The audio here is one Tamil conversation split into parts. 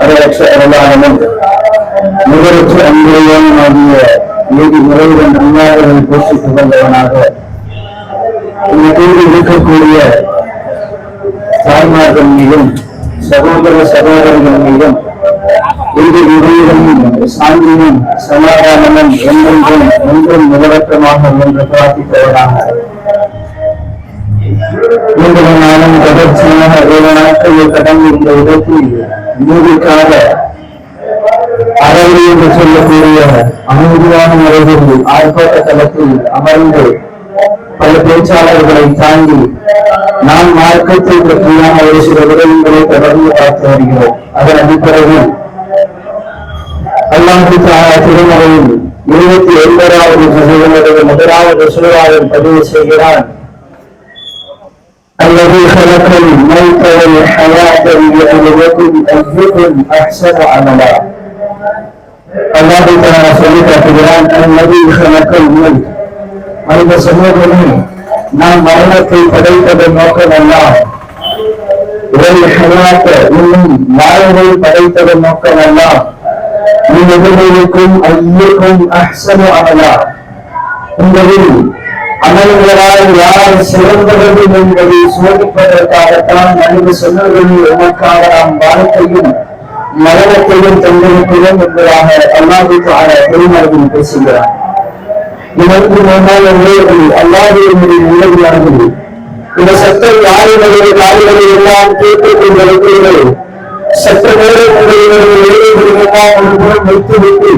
அரையற்ற நிகரற்ற நீதி முறையுடன் போற்றி புகழ்ந்தவனாக இந்த இருக்கக்கூடிய தாய்மார்கள் மீதும் சகோதர சகோதரர்கள் மீதும் இறுதி முறையிலும் சாந்தியும் சமாதானமும் என்றென்றும் ஒன்றும் முதலற்றமாக என்று பிரார்த்தித்தவனாக. தொடர்ச்சியான நாளும் கடந்து இந்த இடத்தில் நீதிக்காக அறவழி என்று சொல்லக்கூடிய அமைதியான முறையில் ஆர்ப்பாட்ட தளத்தில் அமர்ந்து பல பேச்சாளர்களை தாண்டி நாம் மார்க்கத்தை பற்றியான ஒரு சில விடயங்களை தொடர்ந்து பார்த்து வருகிறோம் அதன் அடிப்படையில் அல்லாஹு திருமலையில் இருபத்தி ஒன்பதாவது முதலாவது சூறாவில் பதிவு செய்கிறான் الذي خلق الموت والحياة ليبلوكم أيكم أحسن عملا الله تعالى சொல்லி காட்டுகிறான் الذي خلق الموت அந்த சமூகமே நாம் மரணத்தை படைத்ததன் நோக்கம் எல்லாம் உடல் ஹயாத்த இன்னும் வாழ்வை படைத்ததன் நோக்கம் எல்லாம் ليبلوكم أيكم أحسن عملا உங்களில் அமல்களால் யார் சிறந்தவர்கள் என்பதை சோதிப்பதற்காகத்தான் மனித சொன்னவர்களில் உமக்காக நாம் வாழ்க்கையும் மரணத்தையும் தந்திருக்கிறோம் என்பதாக அல்லாஹு பெருமளவில் பேசுகிறார் இதற்கு முன்னால் உள்ளவர்கள் அல்லாஹுடைய உள்ளவர்கள் இந்த சட்டம் யாருடைய காரியங்களை எல்லாம் கேட்டுக் கொண்டிருக்கிறீர்கள் சட்ட நேரங்களுடைய எல்லாம் வைத்துவிட்டு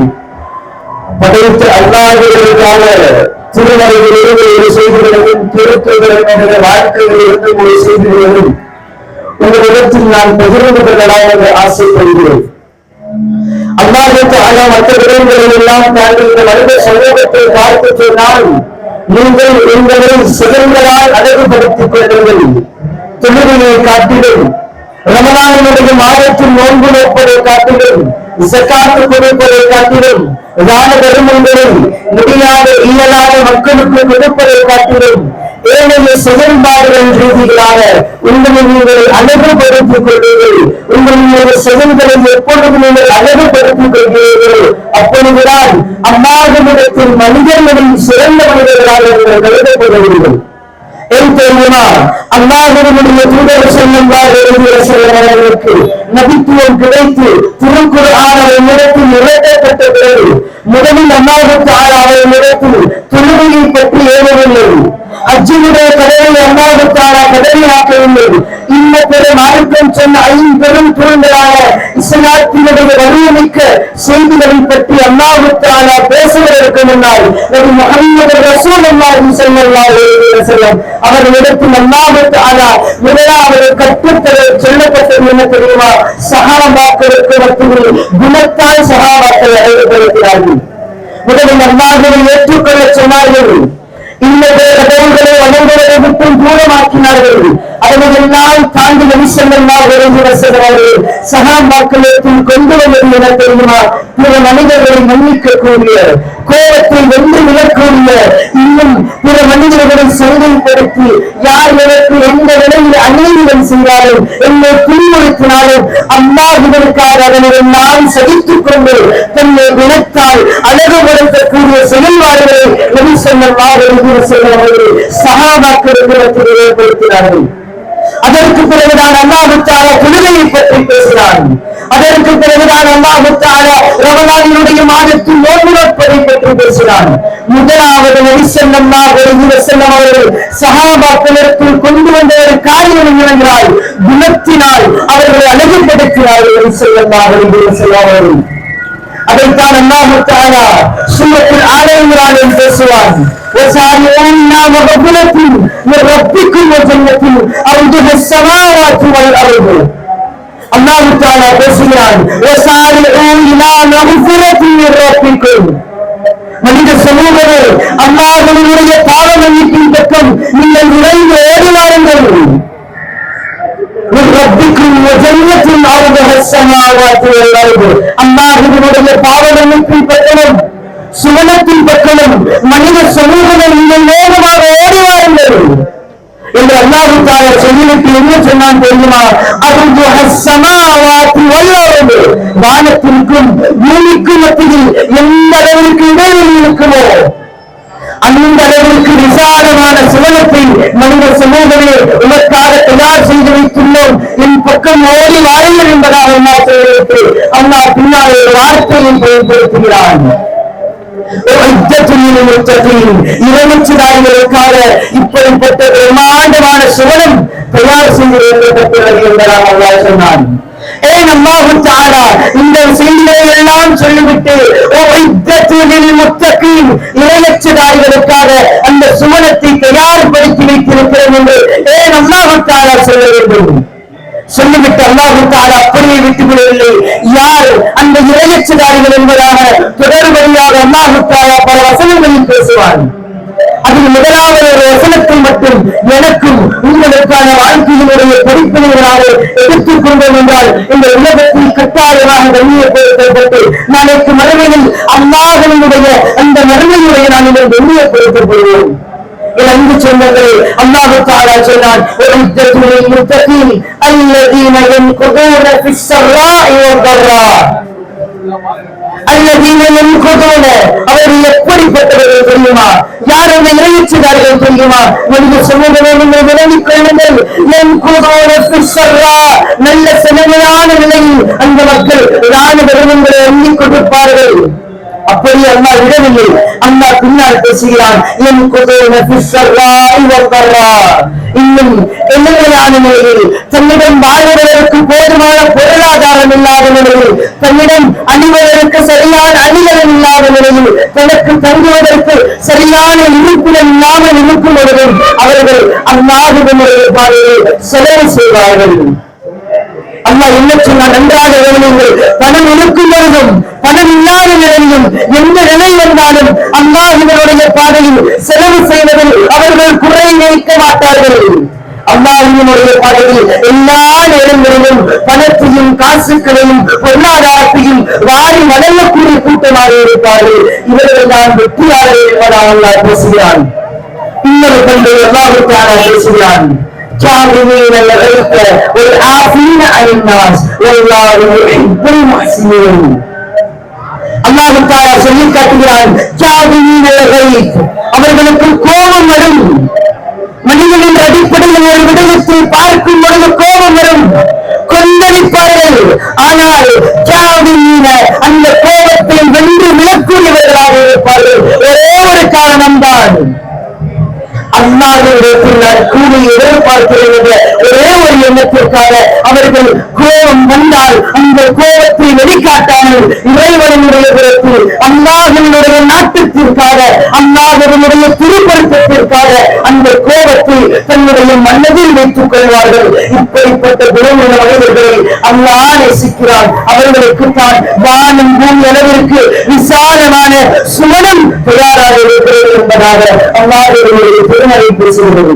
திருமறைகளில் செய்திகளையும் திருத்துவதற்கான வாழ்க்கைகளில் ஒரு செய்திகளையும் உங்களிடத்தில் நான் பகிர்ந்து கொள்ளலாம் என்று ஆசைப்படுகிறேன் அல்லாஹுக்கு மற்ற விடயங்களை எல்லாம் தாண்டி இந்த மனித சமூகத்தை பார்த்து சொன்னால் நீங்கள் உங்களை சிறந்ததால் அழகுபடுத்திக் கொள்ளுங்கள். தொழுகையை காட்டிலும் ரமலானுடைய மாதத்தில் நோன்பு நோப்பதை காட்டிலும் சக்காத்து கொடுப்பதை காட்டிலும் தான தர்மங்களை முடியாத இயலாத மக்களுக்கு கொடுப்பதை காட்டிலும் ஏனைய செயல்பாடுகள் ரீதிகளாக உங்களை நீங்கள் அழகுபடுத்திக் கொள்வீர்கள். உங்களுடைய செயல்களை எப்பொழுது நீங்கள் அழகுபடுத்திக் கொள்கிறீர்கள் அப்பொழுதுதான் அம்மாவிடத்தில் மனிதர்களின் சிறந்த மனிதர்களாக நீங்கள் கருதப்படுவீர்கள். ஏன் தெரியுமா அல்லாஹுடைய தூதர் செல்லும்பார் நபித்துவம் கிடைத்து திருக்குறான இடத்தில் இறக்கப்பட்ட பிறகு முதலில் அல்லாஹுக்கு ஆறாவது இடத்தில் தொழுகையை பற்றி ஏறவில்லை அஜினுடைய கடலை அல்லாஹுக்கான கடமையாக்கவில்லை இன்ன பிற ஆயுதம் சொன்ன ஐம்பெரும் தூண்களான இஸ்லாத்தினுடைய வலியமிக்க செய்திகளை பற்றி அல்லாஹுக்கான பேசுவதற்கு முன்னால் நபி முகமது ரசூல் அல்லாஹி ஸல்லல்லாஹு அவர்களிடத்தில் அல்லாஹுக்கான முதலாவது கற்றுத்தர சொல்லப்பட்டது என்ன தெரியுமா? சஹாபாக்களுக்கு மத்தியில் குணத்தால் சஹாபாக்களை அழைக்கப்படுகிறார்கள் முதலில் அல்லாஹுவை ஏற்றுக்கொள்ள சொன்னார்கள். இந்த கடவுள்களை வணங்குவதை விட்டும் தூரமாக்கினார்கள். அதனையெல்லாம் தாண்டி நபிசல்லாஹ் விரைந்து வசகிறார்கள் சகாபாக்களத்தில் கொண்டு வந்தது என தெரியுமா? பிற மனிதர்களை மன்னிக்க கூடிய கோபத்தை வென்று விழக்கூடிய இன்னும் பிற மனிதர்களை சந்தைப்படுத்தி யார் எனக்கு எந்த விலையில் அநீதிகள் செய்தாலும் என்னை துன்புறுத்தினாலும் இதற்காக அதனுடன் நான் சகித்துக் கொண்டு தன்னை குணத்தால் அழகுபடுத்தக்கூடிய செயல்பாடுகளை நபி ஸல்லல்லாஹு செல்வர்கள் சகாபாக்களுக்கு மத்தியில் ஏற்படுத்தினார்கள். அதற்கு பிறகுதான் அல்லாஹுத்தால புதுமையை பற்றி பேசினார் அதற்கு பிறகுதான் அல்லாஹுத்தால ரமலானினுடைய மாதத்தில் நோன்பு நோட்பதை பற்றி பேசினார் முதலாவது நபிசல்லம்மா ஒரு செல்லம் அவர்கள் சகாபாக்களுக்குள் கொண்டு வந்த ஒரு காரியம் என்னவென்றால் குணத்தினால் அவர்களை அழகுபடுத்தினார்கள் நபிசல்லம்மா ஒரு செல்லம் அவர்கள். அதைத்தான் அல்லாஹு தாலா சூரத்தில் ஆலயங்களால் பேசுவார் وسارعونا مغفرة من ربكم وجنة أرضها السماوات والأرض الله تعالى பேசுகிறான் وسارعوا إلى مغفرة من ربكم மனித சமூகமே அல்லாஹனுடைய பாவ மன்னிப்பின் பக்கம் நீங்கள் விரைந்து ஓடி வாருங்கள் ரப்பிக்கும் ஜன்னத்தின் ஆறுதக சுவனத்தின் பக்கமும் மனித சமூகங்கள் நீங்கள் வேகமாக ஓடி வாருங்கள் என்று அல்லாஹு தாலா சொல்லிவிட்டு என்ன சொன்னான் தெரியுமா சமாவாத்தி வானத்திற்கும் பூமிக்கும் மத்தியில் எந்த அளவிற்கு இடைவெளி இருக்குமோ அந்த அளவிற்கு விசாலமான சுவனத்தை மனித சமூகமே உனக்காக தயார் செய்து வைத்துள்ளோம் என் பக்கம் ஓடி வாருங்கள் என்பதாக அண்ணா சொல்லிவிட்டு அண்ணா பின்னால் ஒரு வார்த்தையை பயன்படுத்துகிறான் இறைவச்சுதாரிகளுக்காக இப்படிப்பட்ட பிரம்மாண்டமான சுவனம் தயார் செய்து வைக்கப்பட்டுள்ளது என்பதாக அல்லாஹ் சொன்னான் ஏன் அல்லாஹு தஆலா இந்த செய்திகளை எல்லாம் சொல்லிவிட்டு ஒய்தத்துலில் முத்தகீன் இறையச்சதாரிகளுக்காக அந்த சுவனத்தை தயார்படுத்தி வைத்திருக்கிறோம் என்று ஏன் அல்லாஹு தஆலா சொல்ல வேண்டும்? சொல்லிவிட்டு அல்லாஹு தஆலா அப்படியே விட்டு விடவில்லை யார் அந்த இறையச்சதாரிகள் என்பதாக தொடர் வழியாக அல்லாஹு தஆலா பல வசனங்களில் பேசுவார் அதில் முதலாவது ஒரு வசனத்தை மட்டும் எனக்கும் உங்களுக்கான அவருடைய பொறுப்பினாலே எதிர்த்து கொண்டோம் என்றால் இந்த உலகத்தில் கட்டாயமாக கண்ணியப்படுத்தப்பட்டு நாளைக்கு மறுமையில் அல்லாதவனுடைய அந்த மறுமையுடைய நான் இதில் கண்ணியப்படுத்தப்படுவோம் இறந்து சொன்னவர்கள் தாரா சொன்னான் ஒரு யுத்தத்தில் முத்தத்தில் அல்லதீன என் குதூர அல்லது என் கொடோல அவர்கள் யார் அதை நிறைவேற்றுகிறார்கள் தெரியுமா? என்று சொல்லுகிறேன் நீங்கள் விளங்கிக் கொள்ளுங்கள். என் கொடோல பிசர்ரா நல்ல செலவையான நிலையில் அந்த மக்கள் ராணுவ விருதுகளை எண்ணிக் கொடுப்பார்கள். அப்படி அல்லாஹ் விடவில்லை. அல்லாஹ் பின்னால் பேசுகிறான். என் குதோன இன்னும் எளிமையான நிலையில் தன்னிடம் வாழ்வதற்கு போதுமான பொருளாதாரம் இல்லாத நிலையில் தன்னிடம் அணிவதற்கு சரியான அணிகலன் இல்லாத நிலையில் தனக்கு தங்குவதற்கு சரியான இருப்பிடம் இல்லாமல் இருக்கும் பொழுதும் அவர்கள் அல்லாஹுடைய பாதையில் செலவு செய்வார்கள். அல்லாஹ் என்ன சொன்னார் நன்றாக கவனியுங்கள் பணம் இருக்கும் பொழுதும் பணம் இல்லாத நிலையிலும் எந்த நிலை வந்தாலும் அல்லாஹினுடைய பாதையில் செலவு செய்வதில் அவர்கள் குறை வைக்க மாட்டார்கள். அல்லாஹினுடைய பாதையில் எல்லா நேரங்களிலும் பணத்தையும் காசுகளையும் பொருளாதாரத்தையும் வாரி வழங்கக்கூடிய கூட்டமாக இருப்பார்கள். இவர்கள் தான் வெற்றியாளர்கள் என்பதாக அல்லாஹ் பேசுகிறான். இன்னொரு தந்தை அல்லாஹுக்கான பேசுகிறான். كاظمين الغيظ والعافين عن الناس والله يحب المحسنين அல்லாஹ் தாலா சொல்லி காட்டுகிறான் காதிமீன الغيظ அவர்களுக்கு கோபம் வரும் மனிதன் என்ற அடிப்படையில் ஒரு விடயத்தை பார்க்கும் பொழுது கோபம் வரும் கொந்தளிப்பார்கள் ஆனால் காதிமீன அந்த கோபத்தை வென்று விழக்கூடியவர்களாக இருப்பார்கள் ஒரே ஒரு காரணம்தான் அல்லாஹ்விடத்தில் நான் கூலி எதிர்பார்க்கிறேன் என்ற ஒரே ஒரு எண்ணத்திற்காக அவர்கள் கோபம் வந்தால் அந்த கோபத்தை வெளிக்காட்டாமல் இறைவனுடைய புறத்தில் அல்லாஹனுடைய நாட்டத்திற்காக அல்லாஹனுடைய திருப்பருத்தத்திற்காக அந்த கோபத்தை தன்னுடைய மனதில் வைத்துக் கொள்வார்கள். இப்படிப்பட்ட குணமுள்ள மனிதர்களை அல்லாஹ் நேசிக்கிறான். அவர்களுக்கு தான் வானம் பூமி அளவிற்கு விசாலமான சுமனம் தயாராக இருக்கிறது என்பதாக அல்லாஹனுடைய திருமலை பேசுகிறது.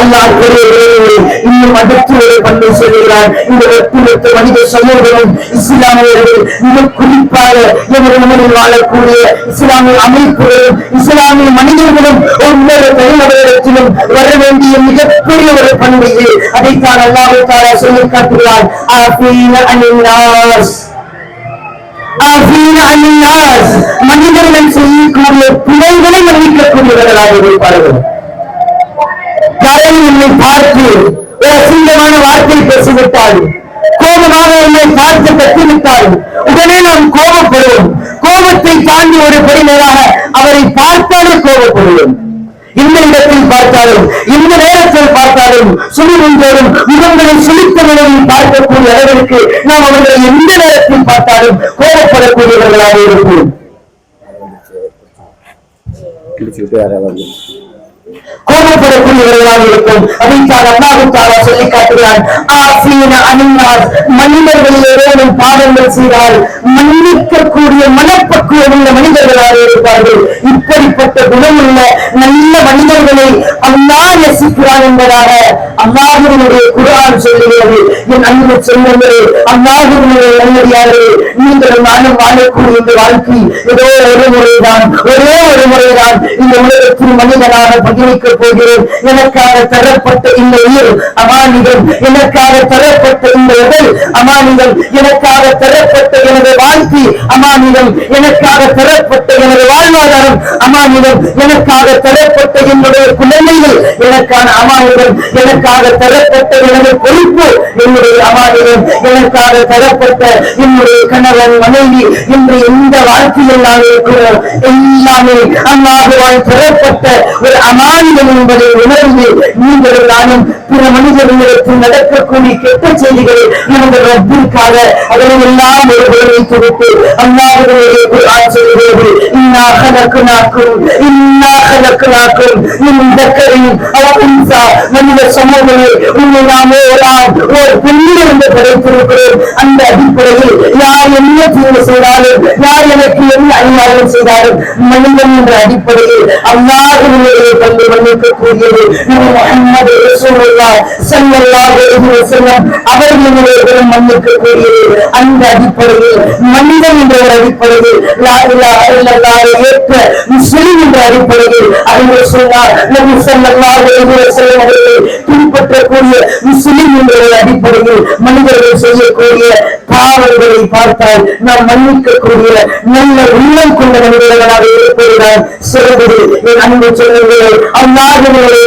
அல்லாஹ் கூறியது இன்னும் அடுத்து ஒரு பண்பை சொல்கிறார் இந்த ஒட்டுமொத்த மனித சமூகமும் இஸ்லாமியர்கள் மிக குறிப்பாக எமது மண்ணில் வாழக்கூடிய இஸ்லாமிய அமைப்புகளும் இஸ்லாமிய மனிதர்களும் ஒவ்வொரு தனிநபரிடத்திலும் வர வேண்டிய மிகப்பெரிய ஒரு பண்பு இது. அதைத்தான் அல்லாஹ் தாரா சொல்லி காட்டுகிறார் ஆஃபீன அனின்னாஸ். ஆஃபீன அனின்னாஸ். மனிதர்கள் செய்யக்கூடிய பிழைகளை மன்னிக்கக்கூடியவர்களாக இருப்பார்கள். யாரும் என்னை பார்த்து ஒரு அசிங்கமான வார்த்தை பேசிவிட்டாள் கோபமாக என்னை பார்த்து கத்திவிட்டாள் உடனே நாம் கோபப்படுவோம். கோபத்தை தாண்டி ஒரு படிநேராக அவரை பார்த்தாலே கோபப்படுவோம். இந்த இடத்தில் பார்த்தாலும் இந்த நேரத்தில் பார்த்தாலும் சுழிவென்றோடும் முகங்களை சுழித்த நிலையில் பார்க்கக்கூடிய அளவிற்கு நாம் அவர்களை எந்த நேரத்தில் பார்த்தாலும் கோபப்படக்கூடியவர்களாக இருப்போம். கோபப்படக்கூடியவர்களாக இருக்கும். அதைத்தான் அல்லாஹு சொல்லி காட்டுகிறான். ஆசீன அனின்னார் மனிதர்கள் ஏதேனும் பாவங்கள் செய்தால் மன்னிக்கக்கூடிய மனப்பக்குவம் உள்ள மனிதர்களாக இருப்பார்கள். இப்படிப்பட்ட குணமுள்ள நல்ல மனிதர்களை அல்லா நேசிக்கிறார் என்பதாக அல்லாஹினுடைய குரான் சொல்லுகிறது. என் அன்பு செல்வங்களே அல்லாஹினுடைய நல்லடியாரே நீங்கள் நானும் வாழக்கூடிய இந்த வாழ்க்கை ஏதோ ஒரு முறைதான் ஒரே ஒரு முறைதான் இந்த உலகத்தில் மனிதனாக பகிர்க்கப் போகிறேன். எனக்காக தரப்பட்ட இந்த உயிர் அமானிகள் எனக்காக தரப்பட்ட இந்த உடல் அமானிகள் எனக்காக தரப்பட்ட எனது வாழ்க்கை அமானிகள் எனக்காக தரப்பட்ட எனது வாழ்வாதாரம் அமானிகள் எனக்காக தரப்பட்ட என்னுடைய குழந்தைகள் எனக்கான அமானிகள் எனக்காக தரப்பட்ட எனது பொறுப்பு என்னுடைய அமானிகள் எனக்காக தரப்பட்ட என்னுடைய கணவன் மனைவி இன்று எந்த வாழ்க்கையில் நான் இருக்கிறோம் எல்லாமே அல்லாஹுவால் தரப்பட்ட ஒரு அமா பாலியல் என்பதை உணர்ந்து நீங்கள் நானும் பிற மனிதர்களுக்கு நடக்கக்கூடிய கெட்ட செய்திகளை நமது ரப்பிற்காக அதனை எல்லாம் ஒரு பொருளை கொடுத்து அல்லாவுடைய குரான் சொல்கிறது இன்னாக நக்குனாக்கும் இன்னாக நக்குனாக்கும் இந்த கரையும் அலபின்சா மனித சமூகமே உன்னை நாமே எல்லாம் ஒரு பெண்ணிலிருந்து படைத்திருக்கிறோம். அந்த அடிப்படையில் யார் என்ன தீர்வு செய்தாலும் யார் எனக்கு என்ன அநியாயம் செய்தாலும் மனிதன் என்ற அடிப்படையில் அல்லாஹனுடைய பங்கு மன்னிக்கக்கூடியது நபி முஹம்மது ரசூலுல்லாஹ் அலைஹி வஸல்லம். மன்னிக்கக்கூடியது அந்த அடிப்படையில் மனிதன் என்ற ஒரு அடிப்படையில் லா இலாஹ இல்லல்லாஹ் ஏற்ற முஸ்லிம் என்ற அடிப்படையில் அறிஞர் சொன்னார். நபி ஸல்லல்லாஹு அலைஹி வஸல்லம் பின்பற்றக்கூடிய முஸ்லிம் என்ற அடிப்படையில் மனிதர்கள் செய்யக்கூடிய பாவங்களை பார்த்தால் நாம் மன்னிக்கக்கூடிய நல்ல உள்ளம் கொண்ட மனிதர்களாக இருப்பதுதான் சிறந்தது. என் அன்பு சொல்லுங்கள் அல்லாஹினுடைய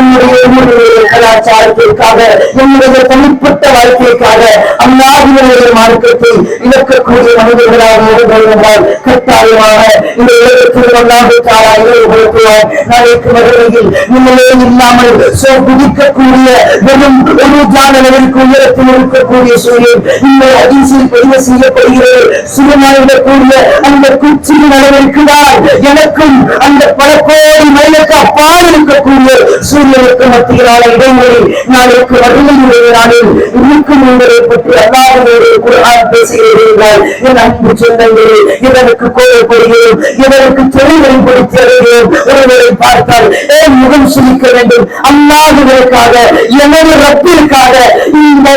என்னுடைய கலாச்சாரத்திற்காக என்னுடைய தனிப்பட்ட வாழ்க்கைக்காக அந்நாடுகளுடைய மார்க்கத்தை இழக்கக்கூடிய மனிதர்களாக இருந்தோம் என்றால் கட்டாயமாக இந்த உலகத்தில் அல்லாஹு தாரா இறைவுபடுத்துவார் நாளைக்கு மறுமையில் நிம்மலே இல்லாமல் சோப்பு குதிக்கக்கூடிய வெறும் ஒரு ஜானளவிற்கு உயரத்தில் இருக்கக்கூடிய சூரியன் இந்த அதிசயில் பதிவு செய்யப்படுகிறது. சுயமாயிடக்கூடிய அந்த குச்சியின் அளவிற்கு தான் எனக்கும் அந்த பல கோடி மைலுக்கு அப்பால் இருக்கக்கூடிய சூரியனுக்கு மத்தியிலான இடைவெளி நாளைக்கு வறுமையுடைய நாளில் இருக்கும் என்பதை பற்றி அல்லாஹுடைய குரான் பேசுகிறீர்கள். என் அன்பு சொந்தங்களே இதற்கு கோரப்படுகிறோம் இதற்கு தொழிலை கொடுத்து அறிகிறோம் ஒருவரை பார்த்தால் ஏன் முகம் சுழிக்க வேண்டும்? அல்லாத அல்லாஹுவிற்காக எனது ரப்பிற்காக இந்த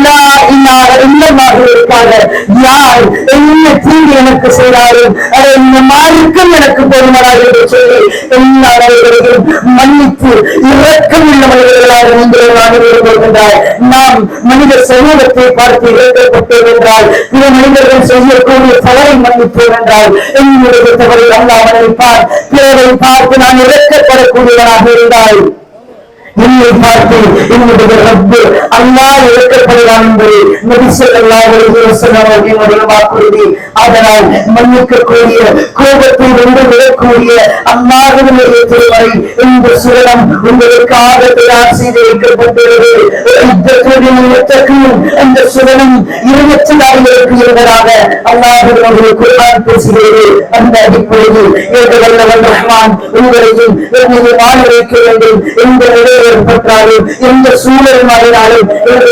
யார் என்ன தீங்கு எனக்கு செய்தாரோ அதை இந்த மார்க்கம் எனக்கு பொறுமராக என்று சொல்லி எல்லா நபர்களையும் மன்னித்து இரக்கம் உள்ள நீங்கள் நான் விரும்புகின்றார் நாம் மனித சமூகத்தை பார்த்து இறக்கப்பட்டோம் என்றால் பிற மனிதர்கள் செய்யக்கூடிய தவறை மன்னிப்போம் என்றால் என்னுடைய தவறை அல்லாஹ் மன்னிப்பார் பிறரை பார்த்து நான் இறக்கப்படக்கூடியவனாக இருந்தால் என்னை பார்த்து என்னுடைய ரப்பு அல்லாஹ் இறக்கப்படுவான் என்பது நபி வாக்குறுதி. அதனால் மன்னிக்கக்கூடிய கோபத்தை வென்று விடக்கூடிய அல்லாஹ்வுடைய திருமறை. இந்த சுரணம் உங்களுக்காக தயார் செய்து வைக்கப்பட்டுள்ளது அந்த சுரணம் இருபத்ததாயிரத்து இருந்ததாக அல்லாஹ்வுடைய குர்ஆன் பேசுகிறது. அந்த அடிப்படையில் ஏக வல்லவன் ரஹ்மான் உங்களையும் என்னையும் வாழ வைக்க வேண்டும் ஏற்பட்டாலும் எந்த சூழல் மாறினாலும் என்று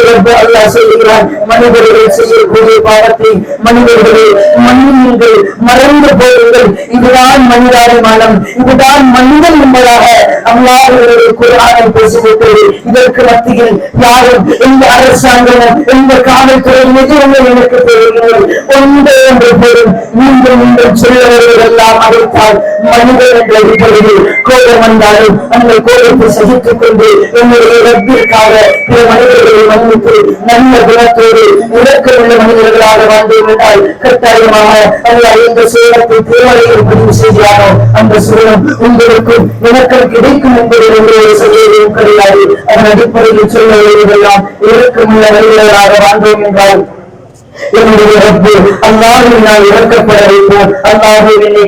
மனிதர்கள் செய்யக்கூடிய பாவத்தை மனிதர்களே மன்னியுங்கள் மறந்து போயுங்கள். இதுதான் மனிதாபிமானம். இதுதான் மனிதன் என்பதாக அல்லாஹுடைய இதற்கு மத்தியில் யாரும் எந்த அரசாங்கம் எந்த காவல்துறை எதுவுமே எனக்கு தெரியவில்லை ஒன்றே ஒன்று போதும். மீண்டும் மீண்டும் சொல்லுவதெல்லாம் அழைத்தால் மனிதன் என்ற அடிப்படையில் கோபம் வந்தாலும் அந்த கோபத்தை சகித்துக் கொண்டு என்னுடைய ரப்பிற்காக பிற மனிதர்களை மன்னித்து நல்ல குணத்தோடு மனிதர்களாக வாழ்ந்தோம் என்றால் கட்டாயமாக அல்லாஹ் இந்த சூழத்தை திருமலையில் பதிவு செய்கிறாரோ அந்த சூழம் உங்களுக்கும் எனக்கும் கிடைக்கும் என்பதை உங்களுடைய சொல்லியதும் கிடையாது. அதன் அடிப்படையில் சொல்ல வருவதெல்லாம் இறக்கமுள்ள மனிதர்களாக வாழ்ந்தோம் என்றால் என்னுடைய ரப்பு அல்லாஹ் நான் இறக்கப்பட வைப்போம். அல்லாஹ் என்னை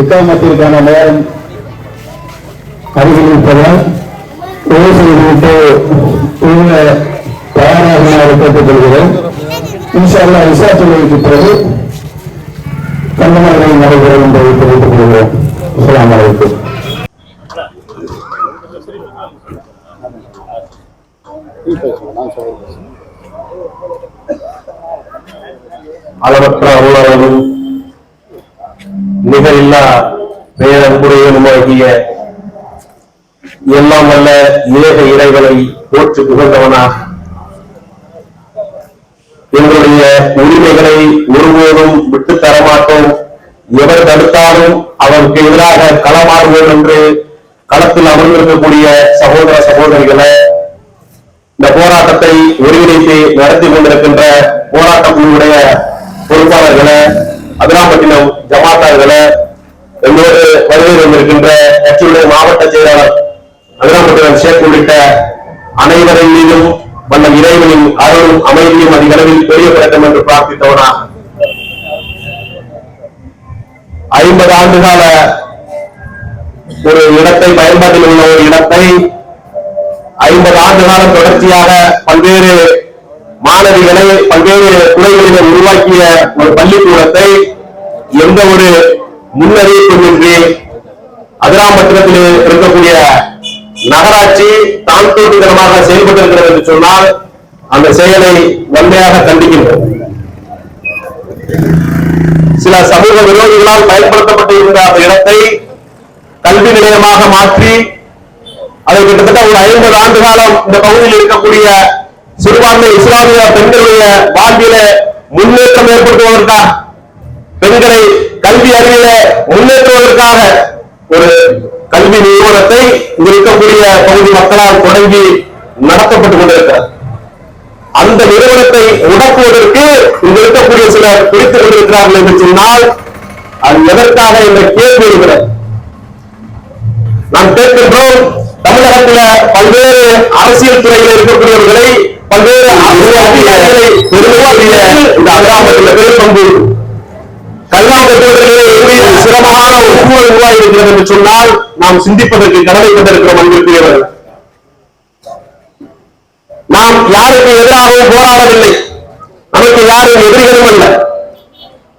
இக்காமத்திற்கான நேரம் அருகில் இருப்பதால் தயாராக நான் கேட்டுக்கொள்கிறேன் இன்ஷால்லா இசா தொழிலுக்கு பிறகு கண்டனங்களை நடைபெறும் என்று தெரிவித்துக் கொள்கிறோம். அஸ்ஸலாமு அலைக்கும். அளவற்ற அருளாளனும் நிகரில்லா பேரன்புடையனுமாகிய எல்லாம் வல்ல இலக இறைகளை போற்று புகழ்ந்தவனாக எங்களுடைய உரிமைகளை ஒருபோதும் விட்டு தரமாட்டோம். எவர் தடுத்தாலும் அவருக்கு எதிராக களமாடுவோம் என்று களத்தில் அமர்ந்திருக்கக்கூடிய சகோதர சகோதரிகளை இந்த போராட்டத்தை ஒருங்கிணைத்து நடத்தி கொண்டிருக்கின்ற போராட்ட குழுவுடைய பொறுப்பாளர்களை அதிராம்பட்டினம் ஜமாத்தார்களை எங்களோடு வருகை வந்திருக்கின்ற கட்சியுடைய மாவட்ட செயலாளர் அதிராம்பட்டினம் ஷேக் உள்ளிட்ட அனைவரின் மீதும் வந்த இறைவனின் அருளும் அமைதியும் அதிகளவில் பெரிய பிறக்கம் என்று பிரார்த்தித்தவனாக ஐம்பது ஆண்டுகால ஒரு இடத்தை பயன்பாட்டில் உள்ள ஒரு இடத்தை ஐம்பது ஆண்டு காலம் தொடர்ச்சியாக பல்வேறு மாணவிகளை பல்வேறு துறைகளிலே உருவாக்கிய ஒரு பள்ளிக்கூடத்தை எந்த ஒரு முன்னறிவிப்புமின்றி அதிராம்பட்டினத்தில் இருக்கக்கூடிய நகராட்சி தான் தோட்டித்தனமாக செயல்பட்டிருக்கிறது என்று சொன்னால் அந்த செயலை வன்மையாக கண்டிக்கின்றோம். சில சமூக விரோதிகளால் பயன்படுத்தப்பட்டு இருந்த அந்த இடத்தை கல்வி நிலையமாக மாற்றி அதை கிட்டத்தட்ட ஒரு ஐம்பது ஆண்டு காலம் இந்த பகுதியில் இருக்கக்கூடிய சிறுபான்மை இஸ்லாமிய பெண்களுடைய வாழ்வில முன்னேற்றம் ஏற்படுத்துவதற்காக பெண்களை கல்வி அறிவில முன்னேற்றுவதற்காக ஒரு கல்வி நிறுவனத்தை இங்க இருக்கக்கூடிய பகுதி மக்களால் தொடங்கி நடத்தப்பட்டுக் கொண்டிருக்கிறது. அந்த நிறுவனத்தை முடக்குவதற்கு இங்க இருக்கக்கூடிய சிலர் பிடித்துக் கொண்டிருக்கிறார்கள் என்று சொன்னால் அது எதற்காக என்ற கேள்வி இருக்கிறது. நாம் கேட்கின்றோம் தமிழகத்தில் பல்வேறு அரசியல் துறையில் இருக்கக்கூடியவர்களை பல்வேறு அரசியல் அதிகாரிகளை பெருமையாக இந்த அகிராமத்தில் பெரும்பங்கு கல்வா பெற்றவர்களிடையே சிரமமான ஒரு சூழல் உருவாகி இருக்கிறது என்று சொன்னால் நாம் சிந்திப்பதற்கு கடமைப்பட்டிருக்கிறோம் அன்பிற்குரியவர் நாம் யாருக்கு எதிராகவும் போராடவில்லை. நமக்கு யாரும் எதிரிகளும் அல்ல.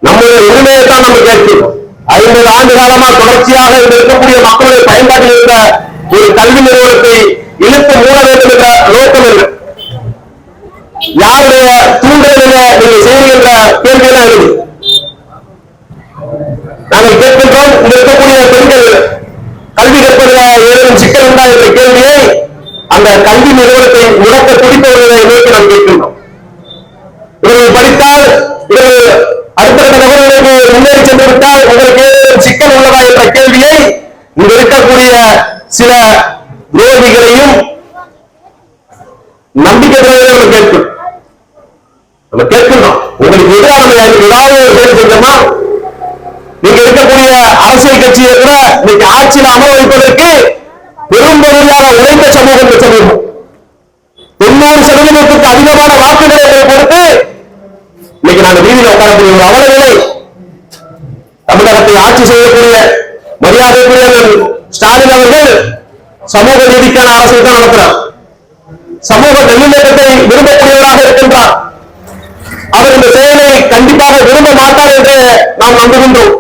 நம்முடைய உரிமையை தான் நம்ம கேட்கிறோம். ஐம்பது ஆண்டு காலமா தொடர்ச்சியாக இருக்கக்கூடிய மக்களுடைய பயன்பாட்டில் இருந்த ஒரு கல்வி நிறுவனத்தை இழுத்து மூட வேண்டும் என்ற நோக்கம் இல்லை. யாருடைய தூண்டுதலில் நீங்க செய்கின்ற கேள்வியெல்லாம் எழுது நாங்கள் கேட்கின்றோம் இங்க இருக்கக்கூடிய பெண்கள் கல்வி கற்பதில் ஏதேனும் சிக்கல் உண்டா என்ற கேள்வியை அந்த கல்வி நிறுவனத்தை முடக்க துடிப்பவர்களை நோக்கி நாம் கேட்கின்றோம். இவர்கள் படித்தால் இவர்கள் அடுத்தடுத்த நபர்களுக்கு முன்னேறி சென்று விட்டால் உங்களுக்கு ஏதேனும் சிக்கல் உள்ளதா என்ற கேள்வியை இங்க இருக்கக்கூடிய சில நோதிகளையும் நம்பிக்கை துறைகளையும் நம்ம நம்ம கேட்கின்றோம். உங்களுக்கு எதிராக ஏதாவது ஒரு பேர் செஞ்சோமா அரசியல் கட்சியை கூட இன்னைக்கு ஆட்சியில் அமர வைப்பதற்கு பெரும்பகுதியாக உழைத்த சமூகம் இந்த சமூகம். தொண்ணூறு சதவீதத்துக்கு அதிகமான வாக்குகளை கொடுத்து இன்னைக்கு நாங்கள் வீதியில் உட்காரக்கூடிய ஒரு அவலநிலை தமிழகத்தை ஆட்சி செய்யக்கூடிய மரியாதைக்குரிய ஸ்டாலின் அவர்கள் சமூக நீதிக்கான அரசியல் தான் நடத்துறார். சமூக நல்லிணக்கத்தை விரும்பக்கூடியவராக இருக்கின்றார். அவர் இந்த செயலை கண்டிப்பாக விரும்ப மாட்டார் என்று நாம் நம்புகின்றோம்.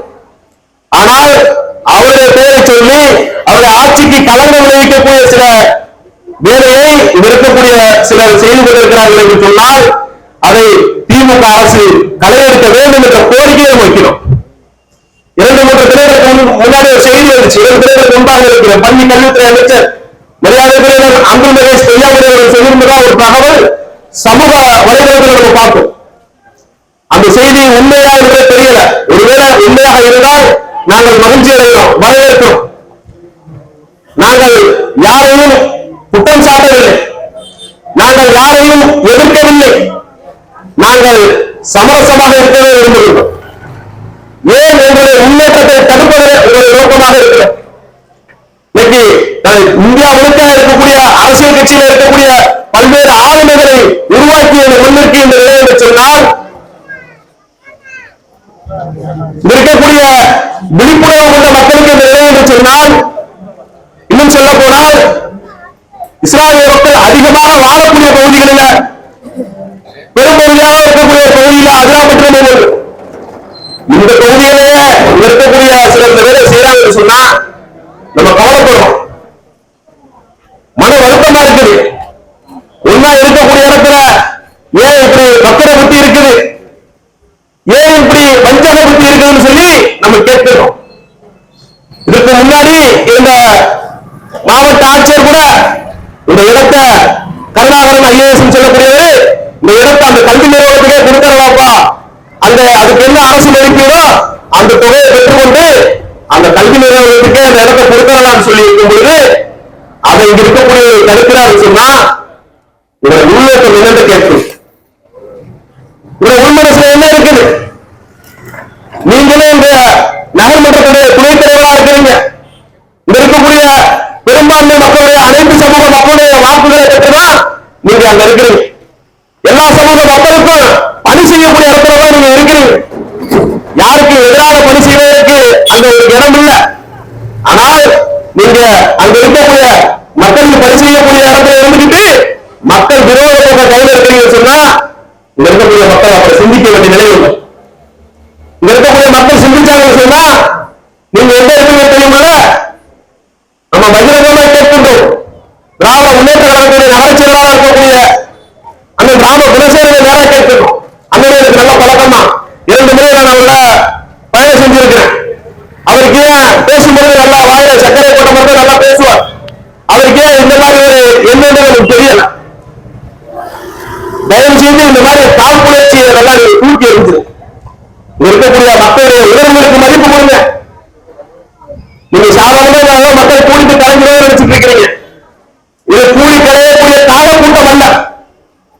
ஆனால் அவருடைய பேரை சொல்லி அவருடைய ஆட்சிக்கு களங்கம் விளைவிக்கக்கூடிய சில வேலையை இருக்கக்கூடிய சிலர் செய்து கொண்டிருக்கிறார்கள் என்று சொன்னால் அதை திமுக அரசு களையெடுக்க வேண்டும் என்ற கோரிக்கையை வைக்கிறோம். இரண்டு மூன்று தினங்களுக்கு முன்னாடி ஒரு செய்தி வந்துச்சு. இரண்டு தினங்களுக்கு முன்பாக இருக்கிற பள்ளி கல்வித்துறை அமைச்சர் மரியாதைக்குரிய அன்பு மகேஷ் பெரியாமணி சொல்லியிருந்ததா ஒரு தகவல் சமூக வலைதளத்தில் நம்ம பார்த்தோம். அந்த செய்தி உண்மையா என்பது தெரியல. ஒருவேளை உண்மையாக இருந்தால் நாங்கள் மகிழ்ச்சி அடைகிறோம் வரவேற்கிறோம். நாங்கள் யாரையும் குற்றம் சாட்டவில்லை. நாங்கள் யாரையும் எதிர்க்கவில்லை. நாங்கள் சமரசமாக இருக்கவே விரும்புகிறோம். ஏன் எங்களுடைய முன்னேற்றத்தை தடுப்பதே உங்களுடைய நோக்கமாக இருக்கிறது? இன்னைக்கு இந்தியா முழுக்க இருக்கக்கூடிய அரசியல் கட்சியில் இருக்கக்கூடிய பல்வேறு ஆளுமைகளை உருவாக்கி முன்னிற்கு இந்த நிலை என்று சொன்னால் இருக்கக்கூடிய விழிப்புணர்வு கொண்ட மக்களுக்கு இந்த நிலை என்று சொன்னால் இன்னும் சொல்ல போனால் இஸ்லாமிய மக்கள் அதிகமாக வாழக்கூடிய பகுதிகளில் பெரும்பகுதியாக இருக்கக்கூடிய பகுதியில் பகுதியில அதிராபட்சம் இந்த பகுதியிலே இருக்கக்கூடிய சில பேரை செய்யறாங்கன்னு சொன்னா நம்ம கவலைப்படுறோம். மன வருத்தமா இருக்குது. ஒன்னா இருக்கக்கூடிய இடத்துல ஏன் இப்படி மக்களை புத்தி இருக்குது? ஏன் இப்படி வஞ்சக புத்தி நம்ம கேட்கிறோம். இதுக்கு முன்னாடி இருந்த மாவட்ட ஆட்சியர் கூட இந்த இடத்தை கருணாகரன் ஐஏஎஸ் சொல்லக்கூடியவர் இந்த இடத்தை அந்த கல்வி நிறுவனத்துக்கே கொடுக்கறதாப்பா அந்த அதுக்கு என்ன அரசு மதிப்பீடோ அந்த தொகையை பெற்றுக்கொண்டு அந்த கல்வி நிறுவனத்துக்கே அந்த இடத்தை கொடுக்கறதான்னு சொல்லி இருக்கும் பொழுது அதை இங்க இருக்கக்கூடிய தடுக்கிறாரு சொன்னா இவரை உள்நோக்கம் என்னன்னு கேட்கும் இவரை உள்மனசுல என்ன இருக்குது நீங்களும் இந்த நகர்மன்றத்துடைய துணைத் தலைவரா இருக்கிறீங்க இங்க பெரும்பான்மை மக்களுடைய அனைத்து சமூக மக்களுடைய வாக்குகளை பெற்றுதான் நீங்க அங்க இருக்கிறீங்க. எல்லா சமூக மக்களுக்கும் பணி செய்யக்கூடிய இடத்துல தான் நீங்க இருக்கிறீங்க. யாருக்கு எதிராக பணி செய்வதற்கு அங்க ஒரு இடம் இல்லை. ஆனால் நீங்க அங்க இருக்கக்கூடிய மக்களுக்கு பணி செய்யக்கூடிய இடத்துல இருந்துகிட்டு மக்கள் விரோத போக்க கையில் இருக்கிறீங்கன்னு சொன்னா இங்க இருக்கக்கூடிய மக்கள் அப்படி சிந்திக்க வேண்டிய நிலை இல்லை. இங்க இருக்கக்கூடிய மக்கள் சிந்திச்சாங்கன்னு சொன்னா நீங்க எங்க இருக்கீங்க தெரியுமா நம்ம பகிரங்கமா கேட்கின்றோம் திராவிட முன்னேற்ற கழகத்துடைய நகர செயலாளர் இருக்கக்கூடிய அந்த கிராம குலசேகரை நேரா கேட்கணும் அண்ணன் எனக்கு நல்ல பழக்கம் தான் இரண்டு முறை நான் அவரோட பயணம் செஞ்சிருக்கிறேன் அவருக்கு ஏன் பேசும்போது நல்லா வாயில சர்க்கரை போட்ட மட்டும் நல்லா பேசுவார் அவருக்கு ஏன் இந்த மாதிரி ஒரு என்னன்னு எனக்கு தெரியல தயவு செய்து இந்த மாதிரி காழ்ப்புணர்ச்சியை நல்லா நீங்க தூக்கி எறிஞ்சிரு இங்க இருக்கக்கூடிய மக்களுடைய உணர்வுகளுக்கு மதிப்பு கொடுங்க நீங்க சாதாரணமாக மக்கள் கூலிட்டு கலைஞர்கள் நினைச்சிட்டு இருக்கிறீங்க இது கூலி கலையக்கூடிய கால கூட்டம் அல்ல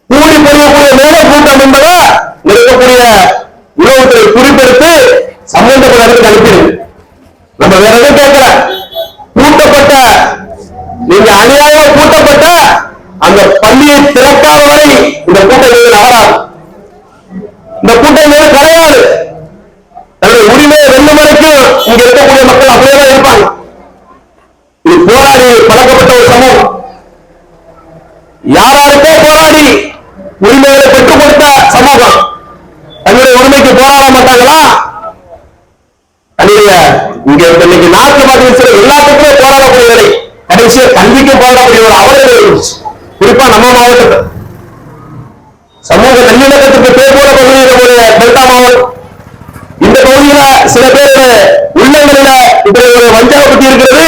கூலி பெறக்கூடிய மேல கூட்டம் என்பதை இங்க இருக்கக்கூடிய உணவுத்துறை குறிப்பெடுத்து சம்பந்தப்பட்ட இடத்துக்கு அனுப்பிடுங்க நம்ம வேற எதுவும் கேட்கல கூட்டப்பட்ட நீங்க அநியாயமா கூட்டப்பட்ட அந்த பள்ளியை திறக்காத வரை இந்த கூட்டம் இந்த கூட்டம் வேறு கிடையாது. தன்னுடைய உரிமையை வெல்லும் வரைக்கும் இங்க இருக்கக்கூடிய மக்கள் அப்படியே தான் இருப்பாங்க. இது போராடி பழக்கப்பட்ட ஒரு சமூகம். யாராருக்கோ போராடி உரிமைகளை பெற்றுக் கொடுத்த சமூகம். தன்னுடைய உரிமைக்கு போராட மாட்டாங்களா? தன்னுடைய இங்க இன்னைக்கு நாட்டு மக்கள் சில எல்லாத்துக்குமே போராடக்கூடிய நிலை கடைசியா கல்விக்கு போராடக்கூடிய ஒரு அவலம் இருந்துச்சு குறிப்பா நம்ம மாவட்டத்தில் சமூக நல்லிணக்கத்துக்கு பேர் போட பகுதி இந்த பகுதியில சில பேர் உள்ளங்களில இப்படி ஒரு வஞ்சக இருக்கிறது.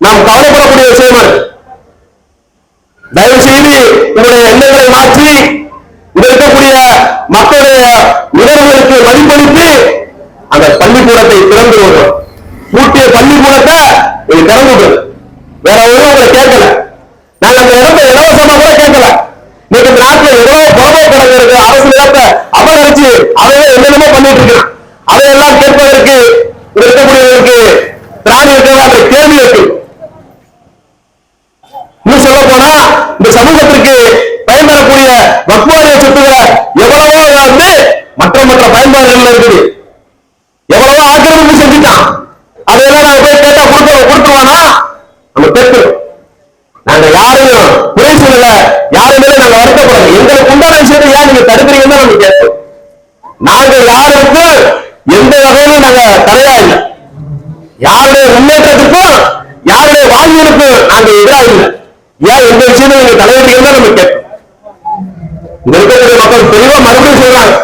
நாம் கவலைப்படக்கூடிய விஷயம் இருக்கு தயவு செய்து உங்களுடைய எண்ணங்களை மாற்றி இங்க இருக்கக்கூடிய மக்களுடைய உணர்வுகளுக்கு மதிப்பளித்து அந்த பள்ளிக்கூடத்தை திறந்து விடுறோம் பூட்டிய பள்ளிக்கூடத்தை திறந்து விடுறது வேற ஒன்றும் உங்களை கேட்கல. நாங்க அந்த இடத்தை இலவசமா கூட கேட்கல. எவ்வளவு புறம்போ கிடங்கு அரசு நிலத்தை அபகரிச்சு அதையே என்னென்னமோ பண்ணிட்டு இருக்கு அதையெல்லாம் கேட்பதற்கு இங்க இருக்கக்கூடியவர்களுக்கு திராணி இருக்கிறதா என்ற கேள்வி இருக்கு. இன்னும் சொல்ல போனா இந்த சமூகத்திற்கு பயன்பெறக்கூடிய வக்வாரிய சொத்துக்களை எவ்வளவோ வந்து மற்ற மற்ற பயன்பாடுகள் இருக்குது எவ்வளவோ ஆக்கிரமிப்பு செஞ்சுட்டான் அதையெல்லாம் நாங்க போய் கேட்டா கொடுக்க கொடுத்துருவானா நம்ம கேட்கிறோம் நாங்க யாரையும் குறை சொல்லல யாருமே நாங்க வருத்தப்படல எங்களுக்கு உண்டான விஷயத்தை ஏன் நீங்க தடுக்கிறீங்கன்னு தான் நம்ம கேட்போம் நாங்க யாருக்கும் எந்த வகையிலும் நாங்க தடையா இல்லை. யாருடைய முன்னேற்றத்துக்கும் யாருடைய வாழ்வியலுக்கும் நாங்க எதிராக இல்லை. ஏன் எந்த விஷயமும் நீங்க தலையிடுறீங்கன்னு நம்ம கேட்போம் இங்க இருக்கக்கூடிய மக்கள் தெளிவா மறுபடியும் சொல்றாங்க.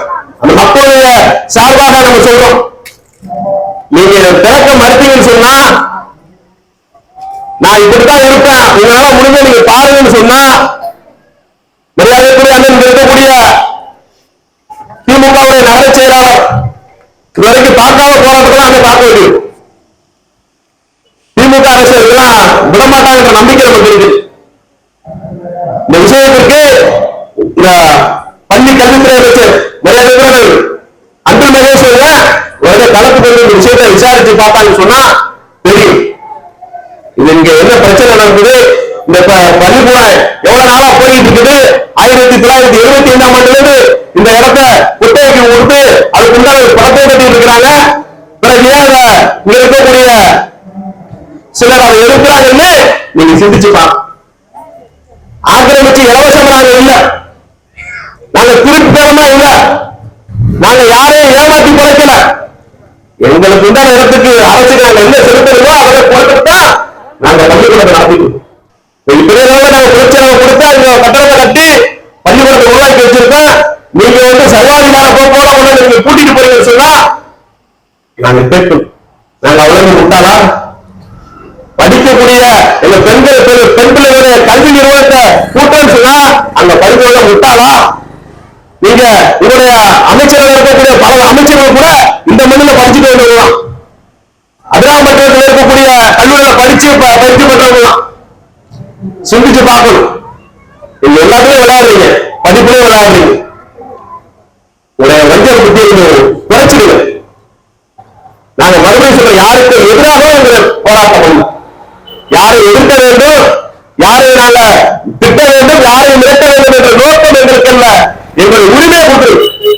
அந்த மக்களுடைய சார்பாக நம்ம சொல்றோம். நீங்க இதை திறக்க மறுத்தீங்கன்னு சொன்னா நான் இப்படித்தான் இருப்பேன். உங்களால முடிஞ்ச நீங்க பாருங்கன்னு சொன்னா மரியாதைக்குரிய அண்ணன் இருக்கக்கூடிய நகர செயலாளர் இதுவரைக்கும் பார்க்காத போராட்டத்தில் அங்க பார்க்க வேண்டியது. திமுக அரசு இதெல்லாம் விடமாட்டாங்கன்ற நம்பிக்கை நமக்கு இருக்கு. இந்த விஷயத்திற்கு இந்த பள்ளி கல்வித்துறை அமைச்சர் மரியாதைக்குரிய அன்பில் தான் உடனே கலப்பு கொண்டு இந்த விஷயத்தை விசாரிச்சு பார்த்தாங்கன்னு சொன்னா தெரியும். இது இங்க என்ன பிரச்சனை நடக்குது? இந்த பள்ளிக்கூடம் எவ்வளவு நாளா போயிட்டு இருக்குது? ஆயிரத்தி தொள்ளாயிரத்தி எழுபத்தி ஐந்தாம் ஆண்டுல இருந்து இடத்த குத்தகைக்கு கொடுத்து அதுக்கு உண்டான ஒரு படத்தை கட்டி இருக்கிறாங்க பிறகு ஏன் இங்க இருக்கக்கூடிய சிலர் அதை எடுக்கிறாங்கன்னு நீங்க சிந்திச்சு ஆக்கிரமிச்சு இலவசம் நாங்க இல்ல. நாங்க திருட்டுத்தனமா இல்ல. நாங்க யாரையும் ஏமாத்தி பிழைக்கல. எங்களுக்கு உண்டான இடத்துக்கு அரசு நாங்க என்ன செலுத்துறதோ அதை கொடுத்துட்டா தான் நாங்க பள்ளிக்கூடத்தை நடத்திக்கிறோம் இப்படியே நாங்க பிரச்சனை கொடுத்தா இந்த கட்டணத்தை கட்டி பள்ளிக்கூடத்தை உருவாக்கி வச்சிருக்கோம். நீங்க வந்து சர்வாதிகார போக்குவரத்து உங்களை நீங்க கூட்டிட்டு போறீங்கன்னு சொன்னா நாங்க கேட்கணும் நாங்க அவ்வளவு முட்டாளா படிக்கக்கூடிய எங்க பெண்கள் பெண்களுடைய கல்வி நிறுவனத்தை கூட்டம்னு சொன்னா அந்த படிப்புள்ள முட்டாளா நீங்க உங்களுடைய அமைச்சர்கள் இருக்கக்கூடிய பல அமைச்சர்கள் கூட இந்த மண்ணில் படிச்சுட்டு வந்துடலாம் அதிராமட்டத்தில் இருக்கக்கூடிய கல்லூரியில படிச்சு பயிற்சி பெற்றவங்களாம். சிந்திச்சு பார்க்கணும். நீங்க எல்லாத்தையும் விளையாடுறீங்க. படிப்புலயும் விளையாடுறீங்க. உங்களுடைய வஞ்சல் புத்தியை குறைச்சிடுங்க நாங்க மறுபடியும் சொல்ற யாருக்கு எதிராக எங்களை போராட்டம் பண்ணல யாரை எதிர்க்க வேண்டும் யாரை நாங்க திட்ட வேண்டும் யாரை மிரட்ட வேண்டும் என்ற நோக்கம் எங்களுக்கு அல்ல. எங்களுடைய உரிமையை கொடுத்து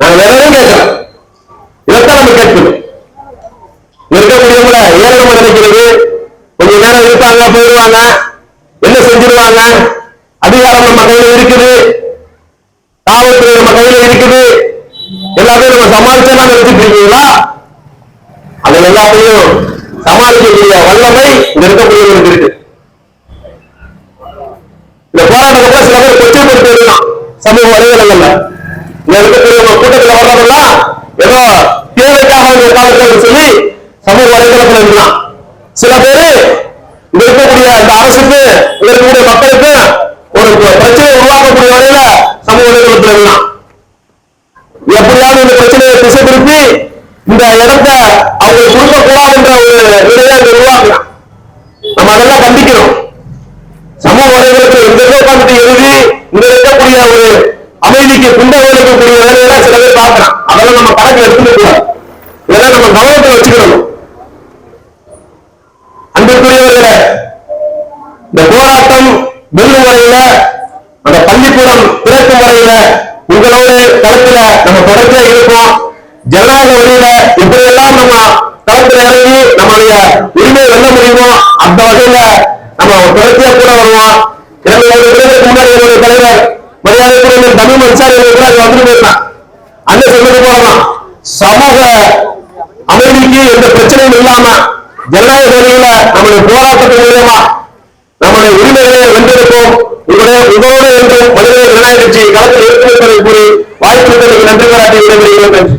நாங்க வேற எதுவும் கேட்கல இதைத்தான் நம்ம கேட்கணும் இங்க இருக்கக்கூடியவங்கள ஏழை நினைக்கிறது. கொஞ்ச நேரம் இருப்பாங்க போயிடுவாங்க. என்ன செஞ்சிருவாங்க? அதிகாரம் நம்ம கையில் இருக்குது. காவல்துறை நம்ம கையில இருக்குது. எல்லாத்தையும் நம்ம சமாளிச்சா நினைச்சிட்டு இருக்கீங்களா அது எல்லாத்தையும் சமாளிக்கக்கூடிய வல்லமை இந்த இருக்கக்கூடியவர்களுக்கு இருக்கு. இந்த போராட்டத்தை சில பேர் கொச்சைப்படுத்தி இருக்கலாம் சமூக வலைதளங்கள்ல. இங்க இருக்கக்கூடிய கூட்டத்தில் வர்றதெல்லாம் ஏதோ தேவைக்காக இங்க சொல்லி சமூக வலைதளத்தில் இருக்கலாம். சில பேரு இங்க இருக்கக்கூடிய அந்த அரசுக்கு இங்க இருக்கக்கூடிய மக்களுக்கு ஒரு பிரச்சனை உருவாக்கக்கூடிய வகையில சமூக வலைதளத்துல எல்லாம் எப்படியாவது இந்த பிரச்சனையை திசை திருப்பி இந்த இடத்த அவங்க கொடுக்க கூடாதுன்ற ஒரு நிலையை அங்க உருவாக்கலாம். நம்ம அதெல்லாம் கண்டிக்கிறோம் சமூக வலைதளத்தில் எங்க உட்காந்துட்டு எழுதி இங்க இருக்கக்கூடிய ஒரு அமைதிக்கு குண்ட விளைக்கக்கூடிய வேலையெல்லாம் சில பேர் பார்க்கலாம். அதெல்லாம் நம்ம கணக்கில் எடுத்துக்க கூடாது இதெல்லாம் நம்ம கவனத்தில் வச்சுக்கணும். அன்பிற்குரியவர்களே இந்த போராட்டம் வெல்லும் வரையில திறக்கும் உங்களோடு களத்துல நம்ம தொடர்ச்சியா இருப்போம். ஜனநாயக வழியில இப்படியெல்லாம் நம்ம களத்துல இறங்கி நம்மளுடைய உரிமையை வெல்ல முடியுமோ அந்த வகையில நம்ம தொடர்ச்சியா கூட வருவோம். எனக்கு முன்னாடி என்னுடைய தலைவர் மரியாதைக்குரிய தமிழ் மனுஷாரி கூட வந்துட்டு போயிருந்தான் அங்க சொல்றது போலதான். சமூக அமைதிக்கு எந்த பிரச்சனையும் இல்லாம ஜனநாயக வழியில நம்முடைய போராட்டத்தின் மூலியமா நம்முடைய உரிமைகளை வென்றெடுப்போம் உங்களுடைய உங்களோடு என்றும் மனித ஜனநாயக கட்சி களத்தில் இருக்கும் என்பதை கூறி வாய்ப்புகளுக்கு நன்றி பாராட்டி விடைபெறுகிறேன் நன்றி.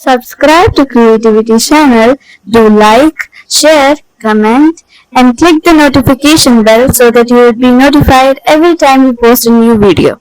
Subscribe to Creativity channel, do like, share, comment and click the notification bell so that you will be notified every time we post a new video.